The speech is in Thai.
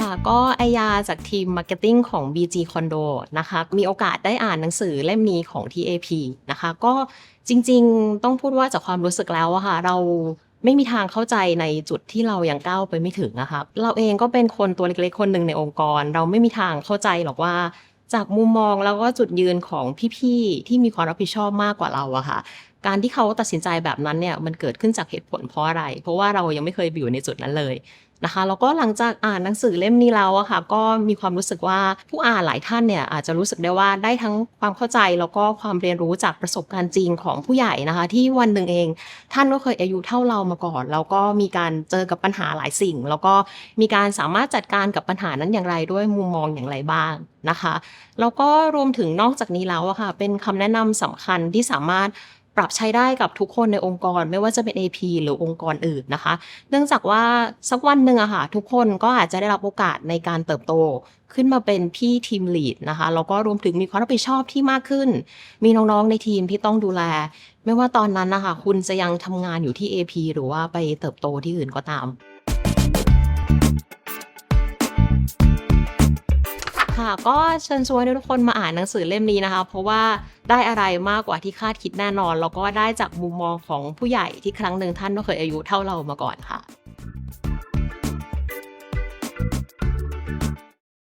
ค่ะ ก็ไอยาจากทีมมาร์เก็ตติ้งของ BG Condo นะคะ มีโอกาสได้อ่านหนังสือเล่มนี้ของ TAP นะคะ ก็จริงๆ ต้องพูดว่าจากความรู้สึกแล้วอะค่ะ เราไม่มีทางเข้าใจในจุดที่เรายังก้าวไปไม่ถึงอะค่ะเราเองก็เป็นคนตัวเล็กๆ คนหนึ่งในองค์กร เราไม่มีทางเข้าใจหรอกว่าจากมุมมองแล้วก็จุดยืนของพี่ๆ ที่มีความรับผิดชอบมากกว่าเราอะค่ะ การที่เขาตัดสินใจแบบนั้นเนี่ยมันเกิดขึ้นจากเหตุผลเพราะอะไร เพราะว่าเรายังไม่เคยอยู่ในจุดนั้นเลย นะคะแล้วก็หลังจากอ่านหนังสือเล่มนี้แล้วอะค่ะก็มีความรู้สึกว่าผู้อ่านหลายท่านเนี่ยอาจจะรู้สึกได้ว่าได้ทั้งความเข้าใจแล้วก็ความเรียนรู้จากประสบการณ์จริงของผู้ใหญ่นะคะ ที่วันหนึ่งเอง ท่านก็เคยอายุเท่าเรามาก่อน แล้วก็มีการเจอกับปัญหาหลายสิ่ง แล้วก็มีการสามารถจัดการกับปัญหานั้นอย่างไรด้วยมุมมองอย่างไรบ้างนะคะแล้วก็รวมถึงนอกจากนี้แล้วอะค่ะเป็นคำแนะนำสำคัญที่สามารถ ปรับใช้ได้กับทุกคนในองค์กรไม่ว่าจะเป็น AP หรือองค์กรอื่นนะคะ เนื่องจากว่าสักวันหนึ่งอะค่ะทุกคนก็อาจจะได้รับโอกาสในการเติบโต ขึ้นมาเป็นพี่ทีมลีดนะคะแล้วก็รวมถึงมีความรับผิดชอบที่มากขึ้น มีน้องๆในทีมที่ต้องดูแล ไม่ว่าตอนนั้นนะคะคุณจะยังทำงานอยู่ที่ AP หรือว่าไปเติบโตที่อื่นก็ตาม ค่ะ ก็เชิญชวนทุกคนมาอ่านหนังสือเล่มนี้นะคะ เพราะว่าได้อะไรมากกว่าที่คาดคิดแน่นอน แล้วก็ได้จากมุมมองของผู้ใหญ่ที่ครั้งหนึ่งท่านก็เคยอายุเท่าเรามาก่อนค่ะ